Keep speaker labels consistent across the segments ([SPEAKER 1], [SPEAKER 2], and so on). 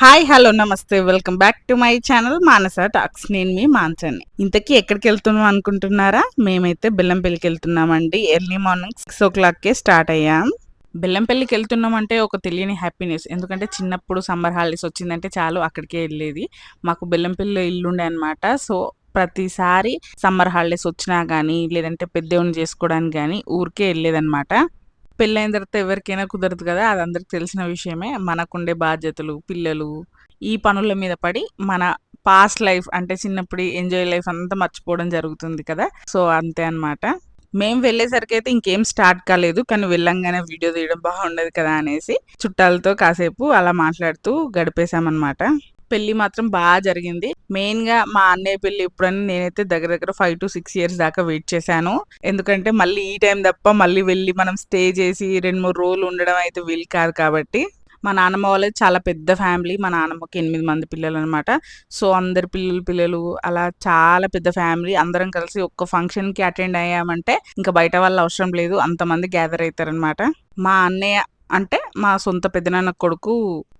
[SPEAKER 1] Hi hello నమస్తే. Welcome back to my channel Manasa talks. నేను మీ మాన్సాన్ని ఇంతకీ ఎక్కడికి వెళ్తున్నాం అనుకుంటున్నారా? మేమైతే బెల్లంపల్లికి వెళ్తున్నామండి. ఎర్లీ మార్నింగ్ సిక్స్ ఓ క్లాక్కే స్టార్ట్ అయ్యాం. బెల్లంపల్లికి వెళ్తున్నామంటే ఒక తెలియని హ్యాపీనెస్. ఎందుకంటే చిన్నప్పుడు సమ్మర్ హాలిడేస్ వచ్చిందంటే చాలు అక్కడికే వెళ్ళేది. మాకు బెల్లంపల్లిలో ఇల్లుండే అనమాట సో ప్రతిసారి సమ్మర్ హాలిడేస్ వచ్చినా కానీ లేదంటే పెద్దోని చేసుకోవడానికి కానీ ఊరికే వెళ్ళేదన్నమాట. పెళ్ళైన తర్వాత ఎవరికైనా కుదరదు కదా అది అందరికి తెలిసిన విషయమే. మనకుండే బాధ్యతలు పిల్లలు ఈ పనుల మీద పడి మన పాస్ట్ లైఫ్ అంటే చిన్నప్పుడు ఎంజాయ్ లైఫ్ అంతా మర్చిపోవడం జరుగుతుంది కదా. సో అంతే అనమాట మేము వెళ్ళేసరికి అయితే ఇంకేం స్టార్ట్ కాలేదు కానీ వెళ్ళంగానే వీడియో తీయడం బాగుండదు కదా అనేసి చుట్టాలతో కాసేపు అలా మాట్లాడుతూ గడిపేశామన్నమాట. పెళ్ళి మాత్రం బాగా జరిగింది. మెయిన్గా మా అన్నయ్య పెళ్ళి ఇప్పుడని నేనైతే దగ్గర దగ్గర ఫైవ్ టు సిక్స్ ఇయర్స్ దాకా వెయిట్ చేశాను. ఎందుకంటే మళ్ళీ ఈ టైం తప్ప మళ్ళీ వెళ్ళి మనం స్టే చేసి రెండు మూడు రోజులు ఉండడం అయితే వీలు కాదు కాబట్టి. మా నాన్నమ్మ వాళ్ళది చాలా పెద్ద ఫ్యామిలీ మా నాన్నమ్మకి ఎనిమిది మంది పిల్లలు అనమాట సో అందరి పిల్లలు పిల్లలు అలా చాలా పెద్ద ఫ్యామిలీ అందరం కలిసి ఒక్క ఫంక్షన్కి అటెండ్ అయ్యామంటే ఇంకా బయట వాళ్ళ అవసరం లేదు. అంతమంది గ్యాదర్ అవుతారనమాట మా అన్నయ్య అంటే మా సొంత పెద్దనాన్న కొడుకు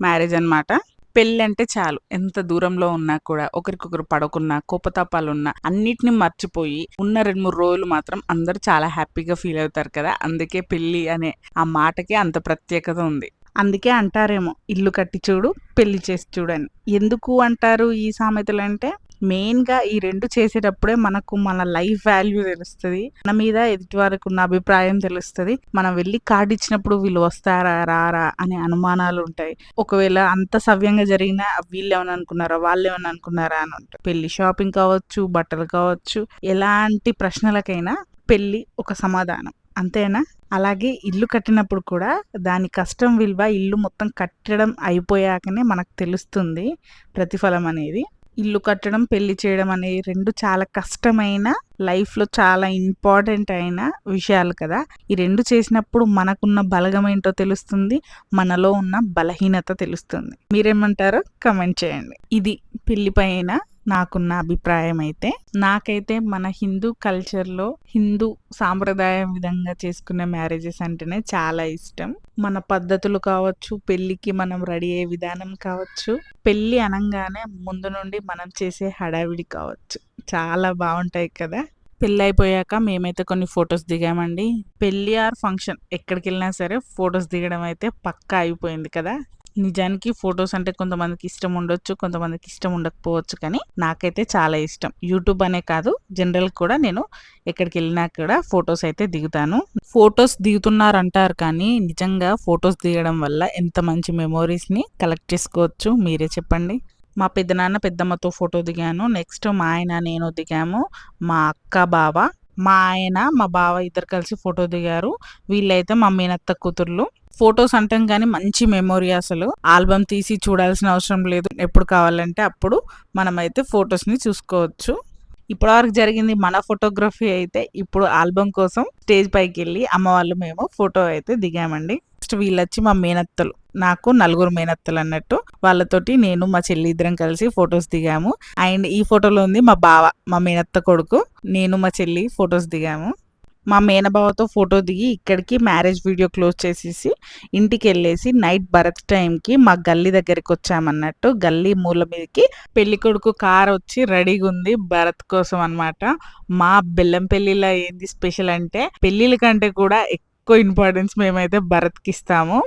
[SPEAKER 1] మ్యారేజ్ అనమాట పెళ్ళి అంటే చాలు. ఎంత దూరంలో ఉన్నా కూడా ఒకరికొకరు పడకున్నా కోపతాపాలున్నా అన్నిటిని మర్చిపోయి ఉన్న రెండు మూడు రోజులు మాత్రం అందరూ చాలా హ్యాపీగా ఫీల్ అవుతారు కదా! అందుకే పెళ్ళి అనే ఆ మాటకి అంత ప్రత్యేకత ఉంది. అందుకే అంటారేమో ఇల్లు కట్టి చూడు పెళ్ళి చేసి చూడని ఎందుకు అంటారు ఈ సామెతలు అంటే మెయిన్గా ఈ రెండు చేసేటప్పుడే మనకు మన లైఫ్ వాల్యూ తెలుస్తుంది. మన మీద ఎదుటి వారికి ఉన్న అభిప్రాయం తెలుస్తుంది. మనం వెళ్ళి కార్డు ఇచ్చినప్పుడు వీళ్ళు వస్తారా రారా అనే అనుమానాలు ఉంటాయి. ఒకవేళ అంత సవ్యంగా జరిగినా వీళ్ళు ఏమని అనుకున్నారా వాళ్ళు ఏమని అనుకున్నారా అని ఉంటాయి. పెళ్ళి షాపింగ్ కావచ్చు బట్టలు కావచ్చు ఎలాంటి ప్రశ్నలకైనా పెళ్ళి ఒక సమాధానం. అంతేనా? అలాగే ఇల్లు కట్టినప్పుడు కూడా దాని కష్టం విలువ ఇల్లు మొత్తం కట్టడం అయిపోయాకనే మనకు తెలుస్తుంది ప్రతిఫలం అనేది. ఇల్లు కట్టడం పెళ్ళి చేయడం అనేవి రెండు చాలా కష్టమైన లైఫ్లో చాలా ఇంపార్టెంట్ అయిన విషయాలు కదా. ఈ రెండు చేసినప్పుడు మనకున్న బలగం ఏంటో తెలుస్తుంది మనలో ఉన్న బలహీనత తెలుస్తుంది. మీరేమంటారో కమెంట్ చేయండి. ఇది పెళ్ళిపైన నాకున్న అభిప్రాయం అయితే నాకైతే మన హిందూ కల్చర్లో హిందూ సాంప్రదాయం విధంగా చేసుకునే మ్యారేజెస్ అంటేనే చాలా ఇష్టం. మన పద్ధతులు కావచ్చు పెళ్ళికి మనం రెడీ అయ్యే విధానం కావచ్చు పెళ్ళి అనగానే ముందు నుండి మనం చేసే హడావిడి కావచ్చు. చాలా బాగుంటాయి కదా! పెళ్ళి అయిపోయాక మేమైతే కొన్ని ఫొటోస్ దిగామండి. పెళ్ళి ఆర్ ఫంక్షన్ ఎక్కడికి వెళ్ళినా సరే ఫొటోస్ దిగడం అయితే పక్కా అయిపోయింది కదా! నిజానికి ఫొటోస్ అంటే కొంతమందికి ఇష్టం ఉండొచ్చు కొంతమందికి ఇష్టం ఉండకపోవచ్చు కానీ నాకైతే చాలా ఇష్టం. యూట్యూబ్ అనే కాదు జనరల్ కూడా నేను ఎక్కడికి వెళ్ళినా కూడా ఫొటోస్ అయితే దిగుతాను. ఫొటోస్ దిగుతున్నారు అంటారు కానీ నిజంగా ఫొటోస్ దిగడం వల్ల ఎంత మంచి మెమోరీస్ని కలెక్ట్ చేసుకోవచ్చు మీరే చెప్పండి. మా పెద్దనాన్న పెద్దమ్మతో ఫోటో దిగాను. నెక్స్ట్ మా ఆయన నేను దిగాము. మా అక్క బావ. మా ఆయన మా బావ ఇద్దరు కలిసి ఫోటో దిగారు. వీళ్ళైతే మా మీనత్త కూతుర్లు. ఫొటోస్ అంటాం కానీ మంచి మెమొరీ అసలు. ఆల్బమ్ తీసి చూడాల్సిన అవసరం లేదు. ఎప్పుడు కావాలంటే అప్పుడు మనమైతే ఫొటోస్ని చూసుకోవచ్చు. ఇప్పటివరకు జరిగింది మన ఫోటోగ్రఫీ అయితే ఇప్పుడు ఆల్బమ్ కోసం స్టేజ్ పైకి వెళ్ళి అమ్మ వాళ్ళు మేము ఫోటో అయితే దిగామండి. నెక్స్ట్ వీళ్ళొచ్చి మా మేనత్తలు నాకు నలుగురు మేనత్తలు అన్నట్టు. వాళ్ళతోటి నేను మా చెల్లి ఇద్దరం కలిసి ఫొటోస్ దిగాము. అండ్ ఈ ఫోటోలో ఉంది మా బావ మా మేనత్త కొడుకు. నేను మా చెల్లి ఫొటోస్ దిగాము. మా మేనబావతో ఫోటో దిగి ఇక్కడికి మ్యారేజ్ వీడియో క్లోజ్ చేసేసి ఇంటికి వెళ్ళేసి నైట్ భరత్ టైంకి మా గల్లీ దగ్గరికి వచ్చామన్నట్టు గల్లీ మూల మీదకి పెళ్ళి కొడుకు కార్ వచ్చి రెడీగా ఉంది భరత్ కోసం అనమాట మా బెల్లం పెళ్ళిలో ఏంది స్పెషల్ అంటే పెళ్ళిళ్ళ కంటే కూడా ఎక్కువ ఇంపార్టెన్స్ మేమైతే భరత్కి ఇస్తాము.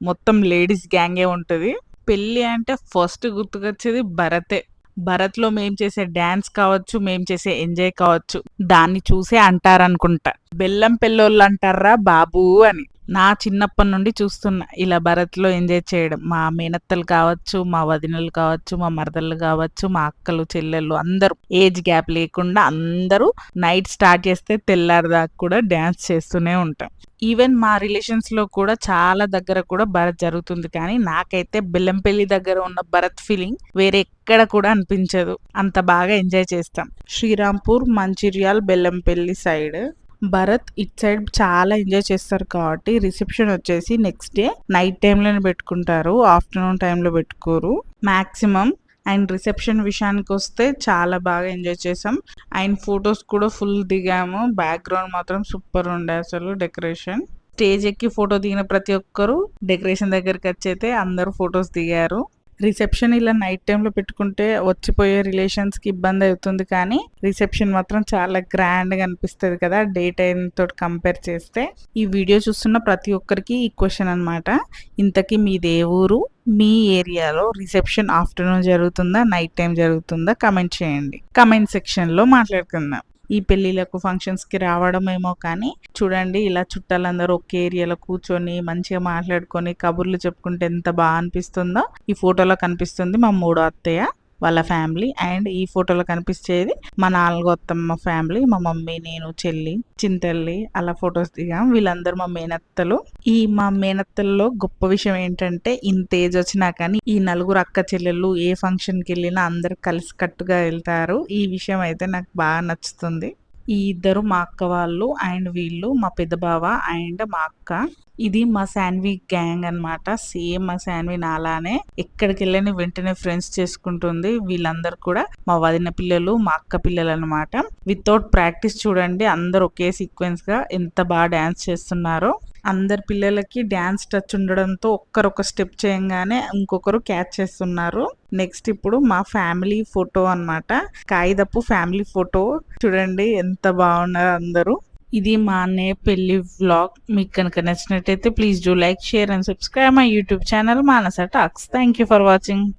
[SPEAKER 1] మొత్తం లేడీస్ గ్యాంగే ఉంటుంది. పెళ్ళి అంటే ఫస్ట్ గుర్తుకొచ్చేది భరతే. భరత్లో మేం చేసే డ్యాన్స్ కావచ్చు మేం చేసే ఎంజాయ్ కావచ్చు దాన్ని చూసే అంటారనుకుంటా. బెల్లం పెళ్ళోళ్ళు అంటారా బాబు అని. నా చిన్నప్పటి నుండి చూస్తున్నా. ఇలా భరత్లో ఎంజాయ్ చేయడం. మా మేనత్తలు కావచ్చు మా వదినలు కావచ్చు మా మరదళ్ళు కావచ్చు మా అక్కలు చెల్లెళ్ళు అందరూ ఏజ్ గ్యాప్ లేకుండా అందరూ నైట్ స్టార్ట్ చేస్తే తెల్లారిదాకా కూడా డ్యాన్స్ చేస్తూనే ఉంటాం. ఈవెన్ మా రిలేషన్స్లో కూడా చాలా దగ్గర కూడా భరత్ జరుగుతుంది. కానీ నాకైతే బెల్లంపల్లి దగ్గర ఉన్న భరత్ ఫీలింగ్ వేరే ఎక్కడ కూడా అనిపించదు. అంత బాగా ఎంజాయ్ చేస్తాం. శ్రీరాంపూర్ మంచిర్యాల్ బెల్లంపల్లి సైడ్. భరత్ ఇట్ సైడ్ చాలా ఎంజాయ్ చేస్తారు కాబట్టి రిసెప్షన్ వచ్చేసి నెక్స్ట్ డే నైట్ టైంలోనే పెట్టుకుంటారు ఆఫ్టర్నూన్ టైంలో పెట్టుకోరు. మ్యాక్సిమం అండ్ రిసెప్షన్ విషయానికి వస్తే చాలా బాగా ఎంజాయ్ చేసాం అండ్ ఫొటోస్ కూడా ఫుల్ దిగాము. బ్యాక్గ్రౌండ్ మాత్రం సూపర్ ఉండే అసలు డెకరేషన్. స్టేజ్ ఎక్కి ఫోటో దిగిన ప్రతి ఒక్కరు డెకరేషన్ దగ్గరికి వచ్చి అయితే అందరూ ఫొటోస్ దిగారు. రిసెప్షన్ ఇలా నైట్ టైంలో పెట్టుకుంటే వచ్చిపోయే రిలేషన్స్కి ఇబ్బంది అవుతుంది కానీ రిసెప్షన్ మాత్రం చాలా గ్రాండ్గా అనిపిస్తుంది కదా డే టైం తోటి కంపేర్ చేస్తే. ఈ వీడియో చూస్తున్న ప్రతి ఒక్కరికి ఈ క్వశ్చన్ అనమాట ఇంతకీ మీది ఏ ఊరు మీ ఏరియాలో రిసెప్షన్ ఆఫ్టర్నూన్ జరుగుతుందా నైట్ టైం జరుగుతుందా? కమెంట్ చేయండి. కమెంట్ సెక్షన్లో మాట్లాడుకుందాం. ఈ పెళ్ళిళ్ళకు ఫంక్షన్స్కి రావడం ఏమో కానీ చూడండి ఇలా చుట్టాలందరూ ఒకే ఏరియాలో కూర్చొని మంచిగా మాట్లాడుకొని కబుర్లు చెప్పుకుంటే ఎంత బాగా అనిపిస్తుందో. ఈ ఫోటోలో కనిపిస్తుంది మా మూడో అత్తయ్య. వాళ్ళ ఫ్యామిలీ అండ్ ఈ ఫోటోలో కనిపించేది మా నాలుగోత్తమ్మ ఫ్యామిలీ మా మమ్మీ నేను చెల్లి చింతల్లి అలా ఫొటోస్ దిగాం. వీళ్ళందరూ మా మేనత్తలు. ఈ మా మేనత్తల్లో గొప్ప విషయం ఏంటంటే ఇంత ఏజ్ వచ్చినా కానీ ఈ నలుగురు అక్క చెల్లెళ్ళు ఏ ఫంక్షన్కి వెళ్ళినా అందరు కలిసి కట్టుగా వెళ్తారు. ఈ విషయం అయితే నాకు బాగా నచ్చుతుంది. ఈ ఇద్దరు మా అక్క వాళ్ళు అండ్ వీళ్ళు మా పెద్ద బావ అండ్ మా అక్క. ఇది మా శాన్వి గ్యాంగ్ అన్నమాట. సేమ్ మా శాన్వి నాలానే ఎక్కడికి వెళ్ళని వెంటనే ఫ్రెండ్స్ చేసుకుంటుంది. వీళ్ళందరూ కూడా మా వదిన పిల్లలు మా అక్క పిల్లలు అనమాట వితౌట్ ప్రాక్టీస్ చూడండి అందరు ఒకే సీక్వెన్స్గా ఎంత బాగా డాన్స్ చేస్తున్నారో. అందరి పిల్లలకి డ్యాన్స్ టచ్ ఉండడంతో ఒక్కరు ఒక స్టెప్ చేయంగానే ఇంకొకరు క్యాచ్ చేస్తున్నారు. నెక్స్ట్ ఇప్పుడు మా ఫ్యామిలీ ఫోటో అన్నమాట. కాగితపు ఫ్యామిలీ ఫోటో చూడండి ఎంత బాగున్నారు అందరూ. ఇది మా అన్నయ్య పెళ్ళి వ్లాగ్ మీకు కనుక నచ్చినట్టయితే please do like share and subscribe my YouTube channel Manasa talks thank you for watching